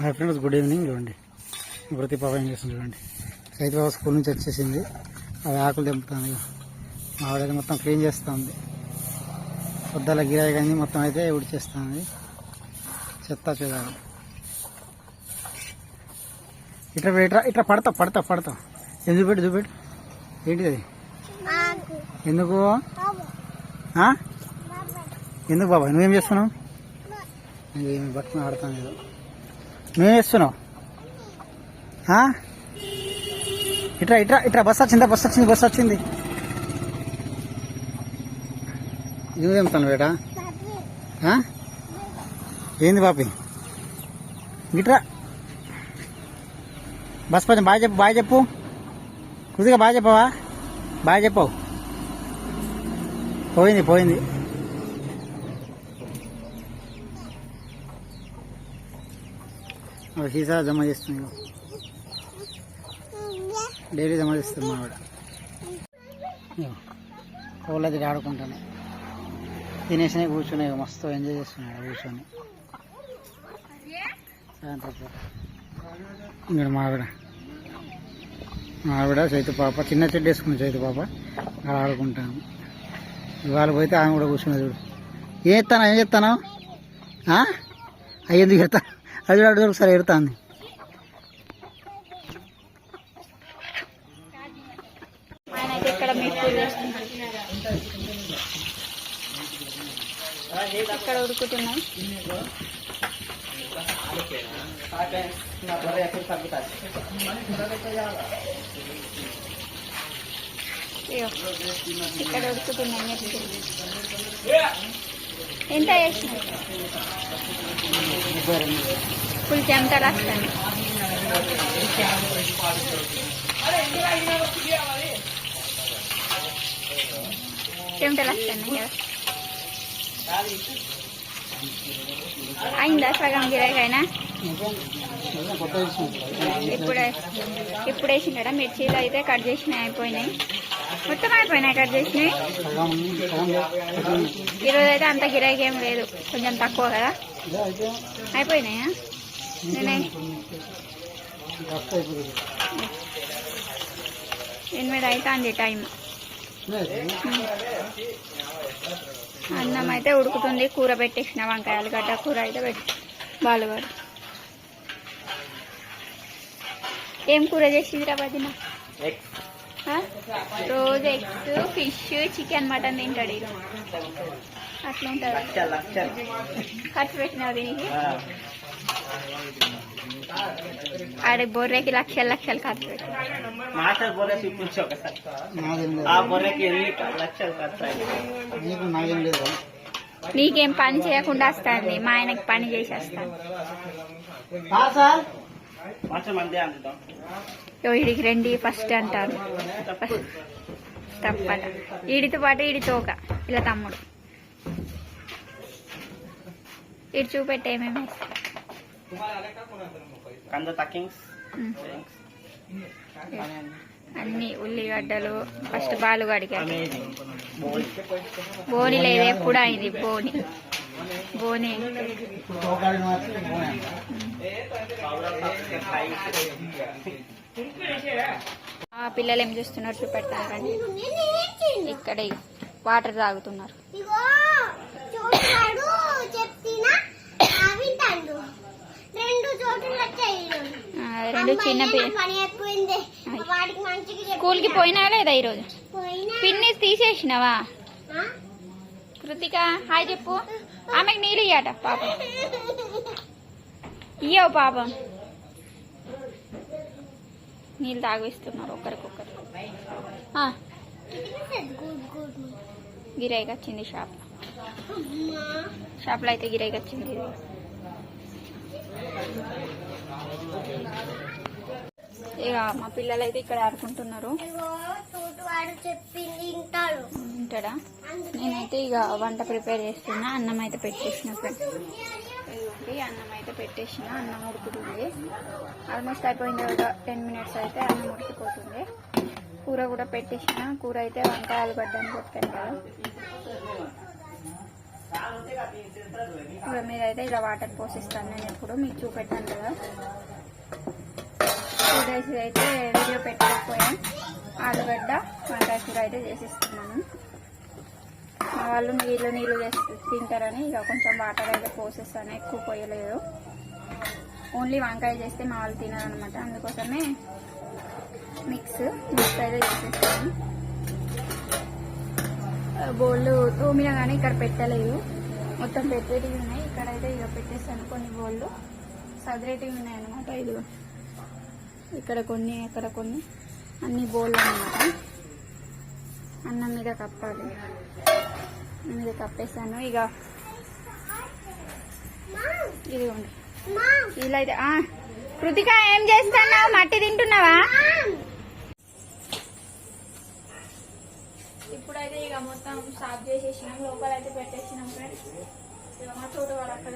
Hi friends good evening. చూడండి వృత్తి పాప ఏం చేస్తుంది చూడండి. రైతు బాబా స్కూల్ నుంచి వచ్చేసింది. అది ఆకులు తెంపుతుంది. ఆవిడైతే మొత్తం క్లీన్ చేస్తుంది. పొద్దుల గిరాయి కానీ మొత్తం అయితే ఉడిచేస్తుంది. చెత్త చూడాలి. ఇట్లా ఇట్లా ఇట్లా పడతా పడతా పడతా. ఎందుకు పెట్టు చూపెట్టు. ఏంటిది అది? ఎందుకు? ఎందుకు బాబా? నువ్వేం చేస్తున్నావు? ఏమి బట్టలు ఆడతాను ఏదో నువ్వేం చేస్తున్నావు ఇట్రా ఇట్రా ఇట్రా బస్ వచ్చిందా బస్ వచ్చింది బస్ వచ్చింది. నువ్వేం తను బేటా? ఏంది పాపి గిట్రా బస్ కొంచెం బాగా చెప్పు బాగా చెప్పు. కొద్దిగా బాగా చెప్పవా? బాగా చెప్పవు. పోయింది పోయింది. సీసా జమ చేస్తుంది డైలీ జమ చేస్తుంది మా ఆవిడ. కోళ్ళ కోళ్ళది ఆడుకుంటాను. తినేసినాయి కూర్చున్నాయి మస్తు ఎంజాయ్ చేస్తున్నాడు కూర్చొని. ఇక్కడ మా ఆవిడ. మా ఆవిడ చైతు పాప చిన్న చెడ్డ వేసుకుని చైతు పాప. అలా ఆడుకుంటాము ఇవాళ పోతే ఆమె కూడా కూర్చున్నది చూడు. ఏం చెప్తాను ఏం చెప్తాను అయ్యేందుకు చెప్తాను అది కూడా అడుగు ఒకసారి ఎడుతుంది ఇక్కడ మీకు ఉడుకుతున్నాం ఇక్కడ ఉడుకుతున్నాం ఎంత వేసిన ఫుల్ చెమటలు వస్తాను చెమటలు వస్తాను కదా అయిందా సగం గిరాకైనా? ఇప్పుడే ఇప్పుడు వేసినాడా మిర్చీలు అయితే కట్ చేసినాయి అయిపోయినాయి. మొత్తం అయిపోయినాయి కట్ చేసినాయి సగం సగం లేదు. ఈరోజు అయితే అంత గిరాకీ ఏం లేదు. కొంచెం తక్కువ కదా. ఇదే అయితే అయిపోయినాయా? నేనే. ఫస్ట్ అయిపోతుంది ఎనిమిది అవుతుంది టైం. అన్నం అయితే ఉడుకుతుంది. కూర పెట్టేసిన వంకాయ ఆలుగడ్డ కూర అయితే పెట్టి బాలుగాడు ఏం కూర చేసిందిరా వదిన? ఆ? రోజు ఎగ్స్ ఫిష్ చికెన్ మటన్ తింటాడు అట్లా ఉంటుంది ఖర్చు పెట్టినావు దీనికి ఆడే బొర్రెకి లక్షలు లక్షలు ఖర్చు పెట్టి. మాస్టర్ బొర్రె చూపించు ఒకసారి. నాదేం ఆ లేదు బొర్రెకి ఎన్ని లక్షలు ఖర్చు అయ్యాయి నీకు నాదేం లేదు. నీకేం పని చేయకుండా వస్తుంది. మా ఆయనకి పని చేసి వీడికి రండి ఫస్ట్ అంటారు. తప్పట వీడితో పాటు వీడి తోక ఇలా తమ్ముడు. ఇటు చూపెట్టే ఏమేమి తక్కింగ్స్. అన్ని ఉల్లిగడ్డలు ఫస్ట్ బోల్ బోని. లేదు ఎప్పుడు అయింది బోని. బోని. ఆ పిల్లలు ఏం చేస్తున్నారు చూపెడతాను రండి ఇక్కడ వాటర్ తాగుతున్నారు. రెండు చిన్న చెప్పి స్కూల్కి పోయినా లేదా ఈరోజు? పిన్ని తీసేసినావా? కృతిక హాయ్ చెప్పు. ఆమెకు నీళ్ళు ఇయ్యట పాపం. ఇయ్యవు పాపం. నీళ్ళు తాగిస్తున్నారు ఒకరికొకరు. గిరాయికి వచ్చింది షాప్. షాప్లో అయితే గిరాయికి వచ్చింది ఇక మా పిల్లలు అయితే ఇక్కడ ఆడుకుంటున్నారు. ఇగో ఉంటాడా? నేనైతే ఇక వంట ప్రిపేర్ చేస్తున్నా అన్నం అయితే పెట్టేసిన ఫ్రెండ్స్. అండి అన్నం అయితే పెట్టేసిన అన్నం ఉడుకుతుంది. ఆల్మోస్ట్ అయిపోయింది ఒక టెన్ మినిట్స్ అయితే అన్నం ఉడికిపోతుంది. కూర కూడా పెట్టేసిన కూర అయితే వంకాయ ఆలుగడ్డ అని చెప్పాను కదా మీద అయితే ఇలా వాటర్ పోసిస్తాను నేను ఎప్పుడు మీకు చూపెట్టాను కదా. టూ డేస్ అయితే వీడియో పెట్టకపోయాను ఆలుగడ్డ వంకాయ కూర అయితే చేసిస్తున్నాను వాళ్ళు నీళ్ళు నీళ్ళు చేసి తింటారని ఇక కొంచెం వాటర్ అయితే పోసేస్తాను. ఎక్కువ పోయలేదు. ఓన్లీ వంకాయ చేస్తే మా వాళ్ళు తినరు అనమాట అందుకోసమే మిక్స్ మిక్స్ అయితే చేసేస్తాను. బోళ్ళు తోమినా కానీ ఇక్కడ పెట్టలేదు. మొత్తం పెట్టేటివి ఉన్నాయి. ఇక్కడైతే ఇక పెట్టేస్తాను కొన్ని బోళ్ళు. సదరేటివి ఉన్నాయి అనమాట ఇది ఇక్కడ కొన్ని ఇక్కడ కొన్ని. అన్ని బోళ్ళు అనమాట అన్నం మీద కప్పాలి. మీద కప్పేస్తాను ఇక ఇదిగోండి. ఇలా అయితే ఆ, కృతిక ఏం చేస్తున్నావు? మట్టి తింటున్నావా? ఇప్పుడైతే ఇక మొత్తం సాఫ్ చేసేసినాం. లోపల అయితే పెట్టేసినాం ఫ్రెండ్స్ ఇక మా చోటు వాడు అక్కడ.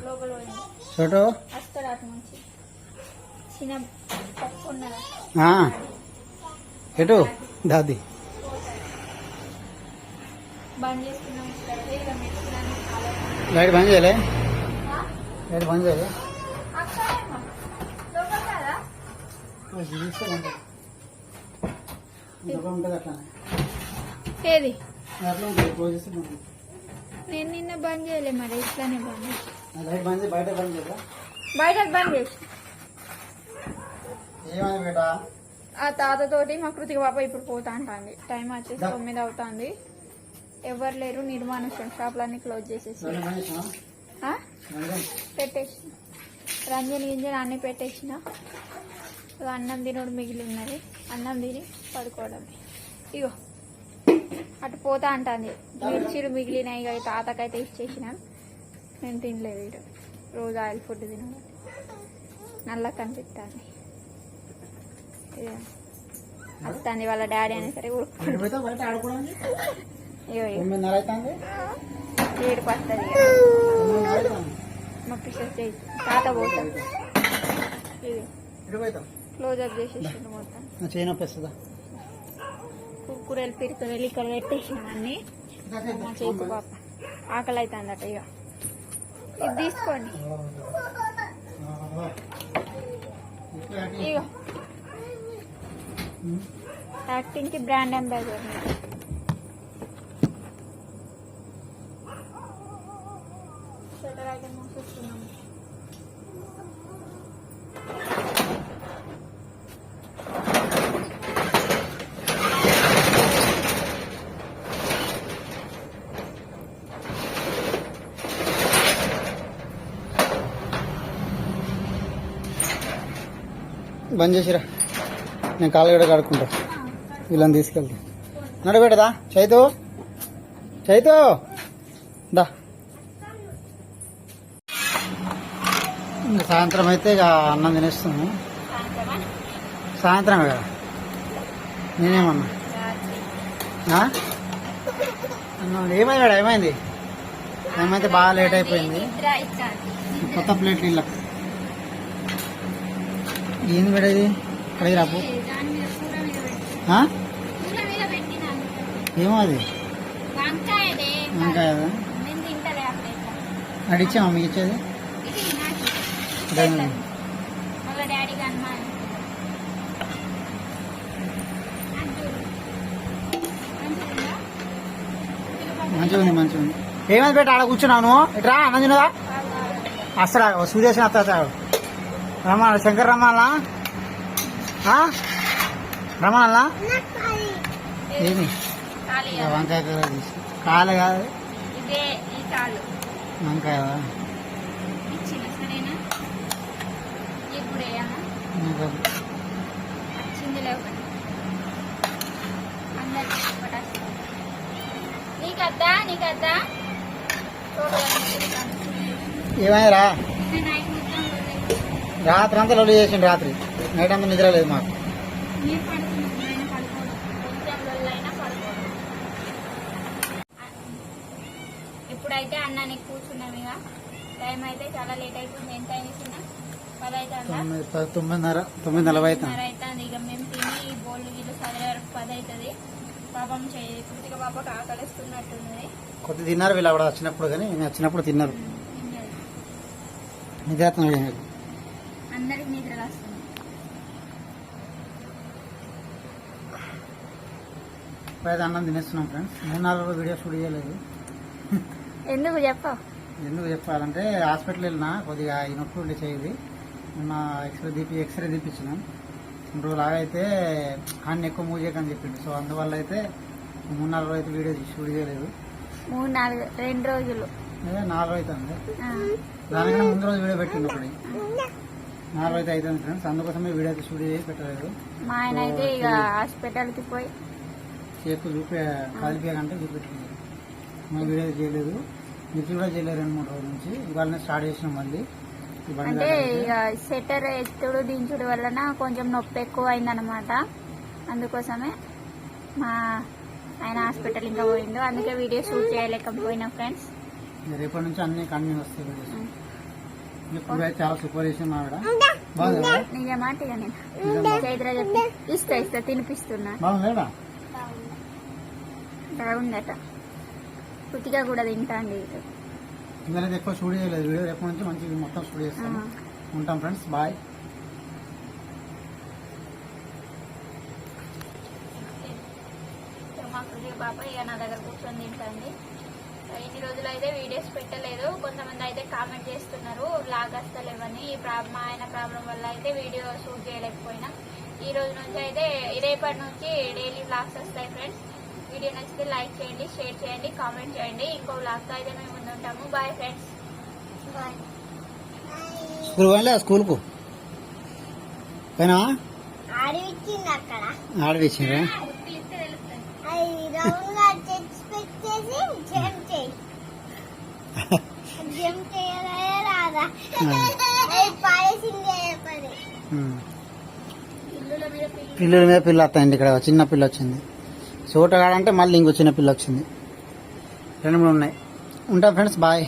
లోపల పోయింది చోటు? వస్తాడు అటు నుంచి. చిన్న పప్పు ఉన్నది. ఆ. ఎటు? దాది బంద్ చేసుకున్నాం ఇక్కడ ఇక మెట్టుకున్నాను లైట్ బంద్ చేయలే? లైట్ బంద్ చేయలే? ఏది. నేను నిన్న బంద్ చేయలే మరి ఇట్లానే బంద్ లైట్ బయట బంద్ బయట బంద్ చేసి ఆ తాతతోటి మా కృతిక పాప ఇప్పుడు పోతా అంటుంది టైం వచ్చేసి తొమ్మిది అవుతుంది. ఎవరు లేరు నిర్మానుష్యం. షాపులన్నీ క్లోజ్ చేసేసి. ఆ? రంజన్ పెట్టేసిన రంజన్ గింజన్ అన్ని పెట్టేసిన. అన్నం తినోడు మిగిలి ఉన్నది అన్నం తిని పడుకోవడం. ఇగో. అటు పోతా అంటుంది. మిర్చీలు మిగిలినాయి ఇక తాతకైతే ఇచ్చేసినాం. నేను తినలేదు ఇటు. రోజు ఆయిల్ ఫుడ్ తినడం నల్ల కనిపిస్తుంది వస్తుంది వాళ్ళ డాడీ అనేసరికి ఊరుకు తొమ్మిదిన్నర అవుతుంది? ఏడుపు వస్తుంది ఇక తాత పోతాం. ఎటు పోతాం క్లోజప్ చేసేసిండు మొత్తం. నా చేయి నొప్పి వస్తుందా కుక్కూరలు పిరుకురలు ఇక్కడ పెట్టేసినాం అన్ని చేతి పాప. ఆకలి అవుతుందట ఇక ఇది తీసుకోండి. ఇగో. యాక్టింగ్కి బ్రాండ్ అంబాసిడర్. బంద్ చేసిరా. నేను కాళ్ళు గడ కడుక్కుంటా. వీళ్ళని తీసుకెళ్తా. నడబెట్టదా చైతు? చైతు? దా. ఇంకా సాయంత్రం అయితే ఇక అన్నం తినేస్తున్నాము సాయంత్రమా కదా? నేనేమన్నా? అన్నం ఏమైంది ఏమైంది? ఏమైతే బాగా లేట్ అయిపోయింది. కొత్త ప్లేట్లు ఇలా. ఏంది మేడం ఇది? కడిగి రాపు. పెట్టి. ఏమో అది? వంకాయ అడిచామా మీకు ఇచ్చేది? మంచిగా ఉంది మంచిగా ఉంది. ఏమైంది బేట? ఆడ కూర్చున్నాను ఇట్రా అన్నం తినదా అసలు సూర్యేసిన అత్త రమ్మా శంకర్ రమ్మాలా రమ్మన్నా ఏమి? వంకాయ కూర తీసి. కాలు కాదు. వంకాయ ఇచ్చిన రాత్రి అంతా లొల్లి చేసిండు రాత్రి. నైట్ అంతా నిద్ర లేదు మాకు. ఇప్పుడైతే అన్నానికి కూర్చున్నాం ఇక టైం అయితే చాలా లేట్ అయిపోయింది. ఎంత పది తొమ్మిదిన్నర తొమ్మిది నలభై అవుతుంది ఇక మేము తిని ఈ బోల్డ్ గిల్లు చదివే వరకు పది అవుతుంది పాపం చేయి కృతిక పాపకు ఆకలిస్తున్నట్టున్నది. కొద్ది తిన్నారు వీళ్ళు అక్కడ వచ్చినప్పుడు కానీ వచ్చినప్పుడు తిన్నారు. నిజాత్మ అందరికి నిద్ర వస్తుంది ఇప్పుడైతే అన్నం తినేస్తున్నాం ఫ్రెండ్స్. మూడు నాలుగు రోజులు వీడియో షూట్ చేయలేదు ఎందుకు చెప్ప? ఎందుకు చెప్పాలంటే హాస్పిటల్ వెళ్ళినా కొద్దిగా ఈ నొప్పి ఉండి చేయింది. మొన్న ఎక్స్రే తీపి ఎక్స్రే తీపించినాం రెండు రోజులు ఆగైతే హ్యాండ్ ఎక్కువ మూవ్ చేయకని చెప్పిండు. సో అందువల్ల అయితే మూడు నాలుగు రోజులు అయితే వీడియో షూట్ చేయలేదు మూడు నాలుగు రెండు రోజులు. నాలుగు రోజు ఆ, దానికన్నా ముందు రోజు వీడియో పెట్టిండు ఒకటి. నాలుగు అయితే అవుతుంది ఫ్రెండ్స్. అందుకోసమే వీడియో అయితే షూట్ చేసి పెట్టలేదు. మా ఆయన అయితే ఇక హాస్పిటల్కి పోయి చేపు చూపే కదిలిపోయాకంటే చూపెట్టింది మేము వీడియో చేయలేదు. మీరు కూడా చేయలేదు రెండు మూడు రోజుల నుంచి. ఇవాళ స్టార్ట్ చేసినాం మళ్ళీ. అంటే. ఇక సెటర్ ఎత్తుడు దించుడు వలన కొంచెం నొప్పి ఎక్కువ అయిందనమాట అందుకోసమే మా ఆయన హాస్పిటల్ ఇంకా పోయిండు. అందుకే వీడియో షూట్ చేయలేకపోయినా ఫ్రెండ్స్. రేపటి నుంచి అన్ని కంటిన్యూ వస్తాయి ఇప్పుడు చాలా సూపర్ చేసిన ఆవిడ? నిజమాట? చైత్ర చెప్పి ఇస్తా ఇస్తా తినిపిస్తున్నా. బాగుంది? బాగుందట. కుతిగా కూడా తింటాండి ఇవాళ ఎక్కువ స్టూడియో చేయలేదు. వీడియో రేపటి నుంచి మంచి మొత్తం స్టూడియో చేస్తాము ఉంటాం ఫ్రెండ్స్. బాయ్. పాప ఇక నా దగ్గర కూర్చొని తింటాండి ఇన్ని రోజులు అయితే వీడియోస్ పెట్టలేదు. కొంతమంది అయితే కామెంట్ చేస్తున్నారు. లాగ్ వస్తలేవని ఈ ప్రాబ్లం మా ఆయన ప్రాబ్లం వల్ల అయితే వీడియో షూట్ చేయలేకపోయినా. ఈ రోజు నుంచి అయితే రేపటి నుంచి డైలీ వ్లాగ్స్ వస్తాయి ఫ్రెండ్స్. వీడియో నచ్చితే లైక్ చేయండి షేర్ చేయండి కామెంట్ చేయండి. ఇంకో వ్లాగ్తో అయితే మేము ముందు ఉంటాము బాయ్ ఫ్రెండ్స్. బాయ్. స్కూల్ స్కూల్కు? పోయినా అక్కడ. ఆడవిచ్చిండ్రా పిల్లల మీద పిల్ల వస్తాయండి ఇక్కడ చిన్న పిల్ల వచ్చింది. చోట కాడంటే మళ్ళీ ఇంకో చిన్న పిల్ల వచ్చింది. రెండు మూడు ఉన్నాయి. ఉంటా ఫ్రెండ్స్ బాయ్.